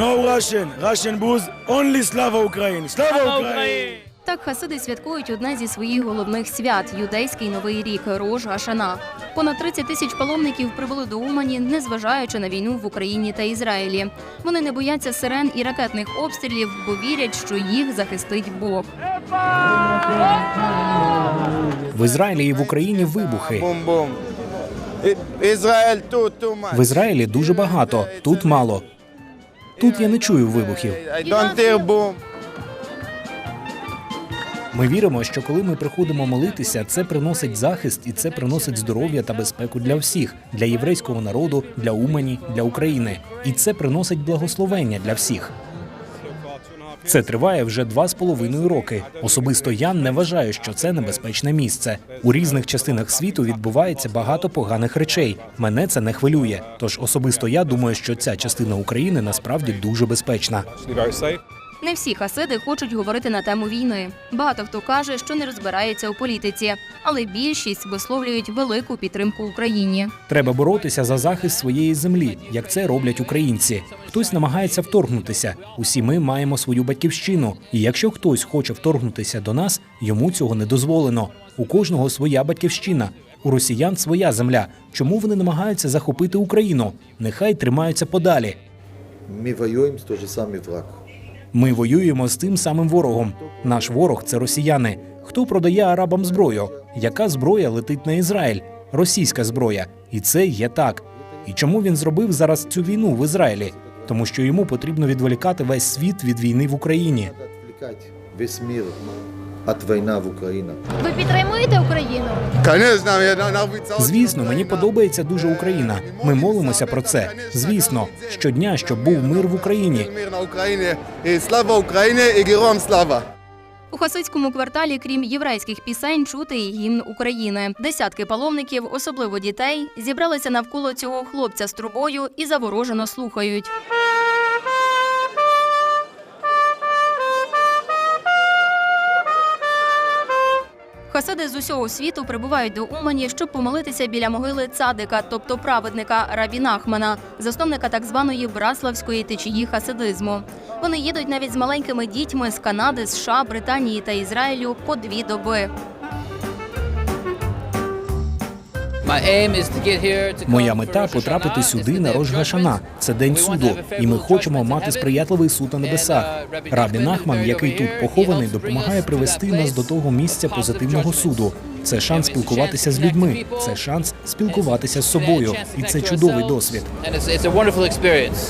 No Russian. Russian booze. Only Slava Ukraine. Slava Ukraine. Так хасиди святкують одне зі своїх головних свят юдейський новий рік Рож Гашана. Понад 30 тисяч паломників прибули до Умані, незважаючи на війну в Україні та Ізраїлі. Вони не бояться сирен і ракетних обстрілів, бо вірять, що їх захистить Бог. В Ізраїлі і в Україні вибухи. В Ізраїлі дуже багато, тут мало. Тут я не чую вибухів. Ми віримо, що коли ми приходимо молитися, це приносить захист і це приносить здоров'я та безпеку для всіх, для єврейського народу, для Умані, для України. І це приносить благословення для всіх. Це триває вже два з половиною роки. Особисто я не вважаю, що це небезпечне місце. У різних частинах світу відбувається багато поганих речей. Мене це не хвилює. Тож особисто я думаю, що ця частина України насправді дуже безпечна. Не всі хасиди хочуть говорити на тему війни. Багато хто каже, що не розбирається у політиці, але більшість висловлюють велику підтримку Україні. Треба боротися за захист своєї землі, як це роблять українці. Хтось намагається вторгнутися. Усі ми маємо свою батьківщину. І якщо хтось хоче вторгнутися до нас, йому цього не дозволено. У кожного своя батьківщина. У росіян своя земля. Чому вони намагаються захопити Україну? Нехай тримаються подалі. Ми воюємо з той же самий враг. Ми воюємо з тим самим ворогом. Наш ворог це росіяни. Хто продає арабам зброю? Яка зброя летить на Ізраїль? Російська зброя. І це є так. І чому він зробив зараз цю війну в Ізраїлі? Тому що йому потрібно відволікати весь світ від війни в Україні. Весь мир від війни в Україні. Ви підтримуєте Україну? Звісно, мені подобається дуже Україна. Ми молимося про це. Звісно, щодня, щоб був мир в Україні. Мир на Україні. І слава Україні, і героям слава. У хасидському кварталі, крім єврейських пісень, чути і гімн України. Десятки паломників, особливо дітей, зібралися навколо цього хлопця з трубою і заворожено слухають. Хасиди з усього світу прибувають до Умані, щоб помолитися біля могили цадика, тобто праведника Рабі Нахмана, засновника так званої браславської течії хасидизму. Вони їдуть навіть з маленькими дітьми з Канади, США, Британії та Ізраїлю по дві доби. Моя мета потрапити сюди на Рож Гашана. Це день суду, і ми хочемо мати сприятливий суд на небесах. Рабі Нахман, який тут похований, допомагає привести нас до того місця позитивного суду. Це шанс спілкуватися з людьми, це шанс спілкуватися з собою, і це чудовий досвід.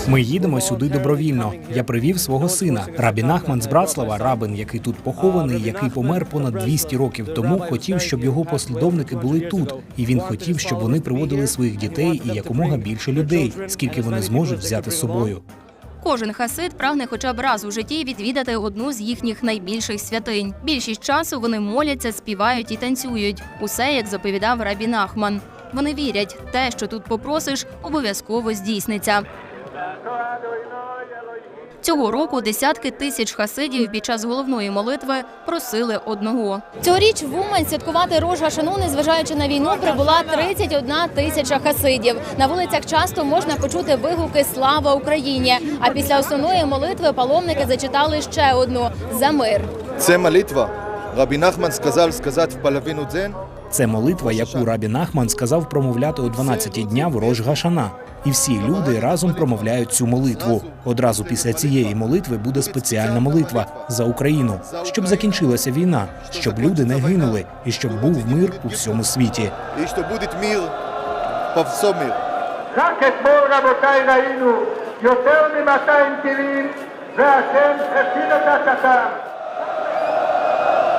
Ми їдемо сюди добровільно. Я привів свого сина. Рабі Нахман з Братслава, рабин, який тут похований, який помер понад 200 років тому, хотів, щоб його послідовники були тут, і він хотів, щоб вони приводили своїх дітей і якомога більше людей, скільки вони зможуть взяти з собою. Кожен хасид прагне хоча б раз у житті відвідати одну з їхніх найбільших святинь. Більшість часу вони моляться, співають і танцюють. Усе як заповідав Рабі Нахман. Вони вірять, те, що тут попросиш, обов'язково здійсниться. Цього року десятки тисяч хасидів під час головної молитви просили одного. Цьогоріч в Умань святкувати Рож Гашану, незважаючи на війну, прибула 31 тисяча хасидів. На вулицях часто можна почути вигуки Слава Україні! А після основної молитви паломники зачитали ще одну за мир. Це молитва. Рабі Нахман сказав сказати в половину день. Це молитва, яку Рабі Нахман сказав промовляти о 12-ті дня в Рож Гашана. І всі люди разом промовляють цю молитву. Одразу після цієї молитви буде спеціальна молитва за Україну, щоб закінчилася війна, щоб люди не гинули, і щоб був мир у всьому світі. І щоб буде мир по всьому миру.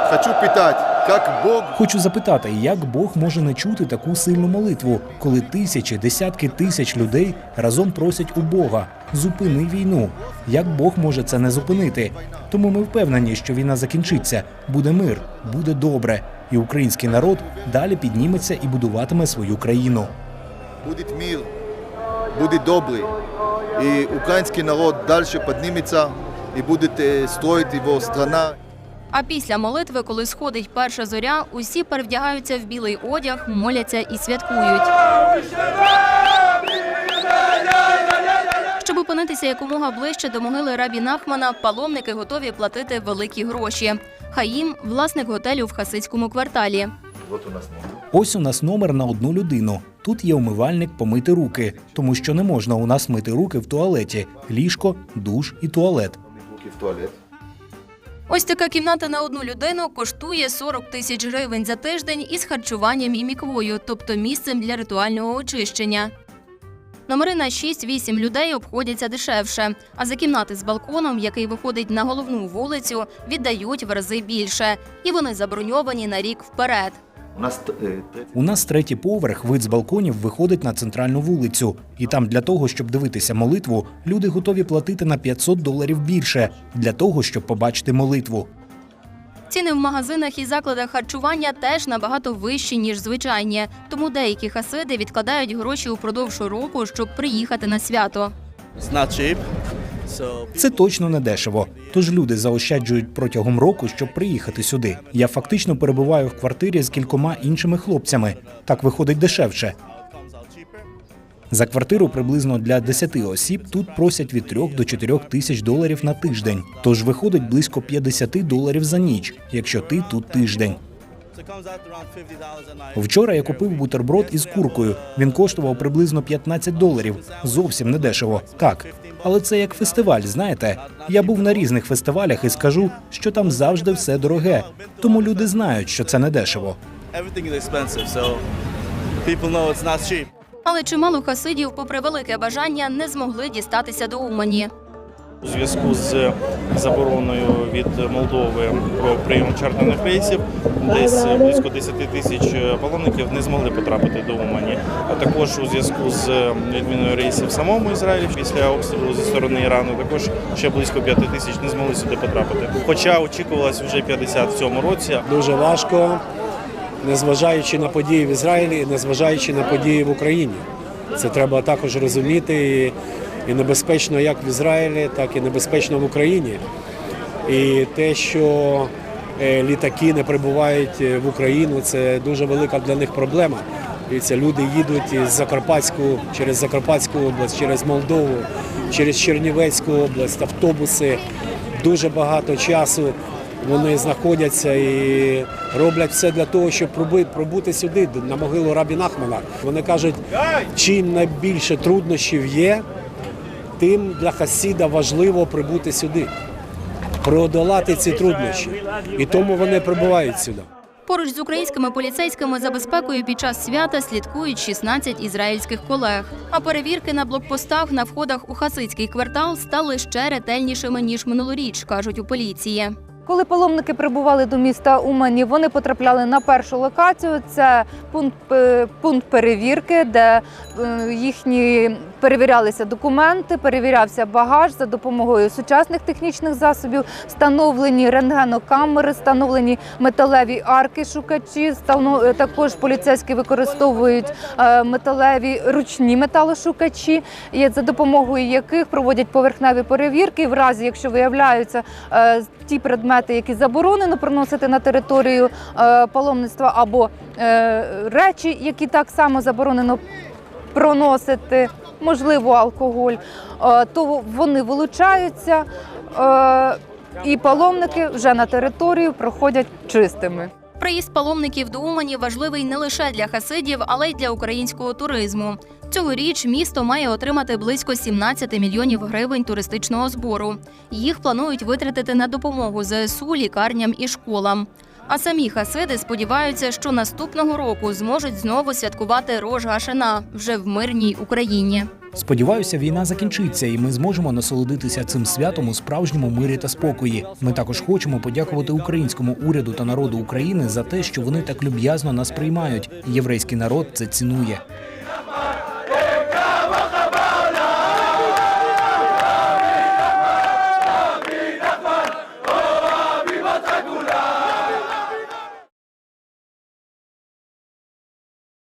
Хочу питати як Бог Хочу запитати, як Бог може не чути таку сильну молитву, коли тисячі, десятки тисяч людей разом просять у Бога зупини війну. Як Бог може це не зупинити? Тому ми впевнені, що війна закінчиться, буде мир, буде добре, і український народ далі підніметься і будуватиме свою країну. буде мир, буде добрий. І український народ далі підніметься і буде е, строїти його страна. А після молитви, коли сходить перша зоря, усі перевдягаються в білий одяг, моляться і святкують. Щоб опинитися якомога ближче до могили Рабі Нахмана, паломники готові платити великі гроші. Хаїм власник готелю в хасидському кварталі. Вот у нас. Ось у нас номер на одну людину. Тут є умивальник помити руки, тому що не можна у нас мити руки в туалеті: ліжко, душ і туалет. Руки в туалет. Ось така кімната на одну людину коштує 40 тисяч гривень за тиждень із харчуванням і міквою, тобто місцем для ритуального очищення. Номери на 6-8 людей обходяться дешевше, а за кімнати з балконом, який виходить на головну вулицю, віддають в рази більше, і вони заброньовані на рік вперед. У нас е, третій У нас третій поверх, вид з балконів виходить на центральну вулицю, і там для того, щоб дивитися молитву, люди готові платити на 500 доларів більше для того, щоб побачити молитву. Ціни в магазинах і закладах харчування теж набагато вищі, ніж звичайні, тому деякі хасиди відкладають гроші упродовж року, щоб приїхати на свято. Це точно не дешево. Тож люди заощаджують протягом року, щоб приїхати сюди. Я фактично перебуваю в квартирі з кількома іншими хлопцями. Так виходить дешевше. За квартиру приблизно для 10 осіб тут просять від 3 до 4 тисяч доларів на тиждень. Тож виходить близько 50 доларів за ніч, якщо ти тут тиждень. Вчора я купив бутерброд із куркою. Він коштував приблизно 15 доларів. Зовсім не дешево. Так. Але це як фестиваль, знаєте. Я був на різних фестивалях і скажу, що там завжди все дороге. Тому люди знають, що це не дешево. Але чимало хасидів, попри велике бажання, не змогли дістатися до Умані. У зв'язку з забороною від Молдови про прийом чартерних рейсів десь близько 10 тисяч паломників не змогли потрапити до Умані. А також у зв'язку з відміною рейсів в самому Ізраїлі після обстрілу зі сторони Ірану також ще близько 5 тисяч не змогли сюди потрапити. Хоча очікувалось вже 50 в цьому році. дуже важко, незважаючи на події в Ізраїлі, і незважаючи на події в Україні. Це треба також розуміти. І небезпечно як в Ізраїлі, так і небезпечно в Україні. І те, що е, літаки не прибувають е, в Україну, це дуже велика для них проблема. Дивіться, люди їдуть із Закарпатську через Закарпатську область, через Молдову, через Чернівецьку область, автобуси. Дуже багато часу вони знаходяться і роблять все для того, щоб пробути сюди, на могилу Рабі Нахмана. Вони кажуть, чим найбільше труднощів є, тим для Хасіда важливо прибути сюди, преодолати ці труднощі. І тому вони прибувають сюди. Поруч з українськими поліцейськими за безпекою під час свята слідкують 16 ізраїльських колег. А перевірки на блокпостах на входах у хасидський квартал стали ще ретельнішими ніж минулоріч, кажуть у поліції. Коли паломники прибували до міста Умані, вони потрапляли на першу локацію. Це пункт, е, пункт перевірки, де е, їхні перевірялися документи, перевірявся багаж за допомогою сучасних технічних засобів, встановлені рентгенокамери, встановлені металеві арки шукачі. е, Також поліцейські використовують е, металеві ручні металошукачі, за допомогою яких проводять поверхневі перевірки. В разі, якщо виявляються е, ті предмети, які заборонено приносити на територію паломництва, або речі, які так само заборонено проносити, можливо, алкоголь, е, то вони вилучаються. е, І паломники вже на територію проходять чистими. Приїзд паломників до Умані важливий не лише для хасидів, але й для українського туризму. Цьогоріч місто має отримати близько 17 мільйонів гривень туристичного збору. Їх планують витратити на допомогу ЗСУ, лікарням і школам. А самі хасиди сподіваються, що наступного року зможуть знову святкувати Рож Гашена вже в мирній Україні. Сподіваюся, війна закінчиться, і ми зможемо насолодитися цим святом у справжньому мирі та спокої. Ми також хочемо подякувати українському уряду та народу України за те, що вони так люб'язно нас приймають. Єврейський народ це цінує.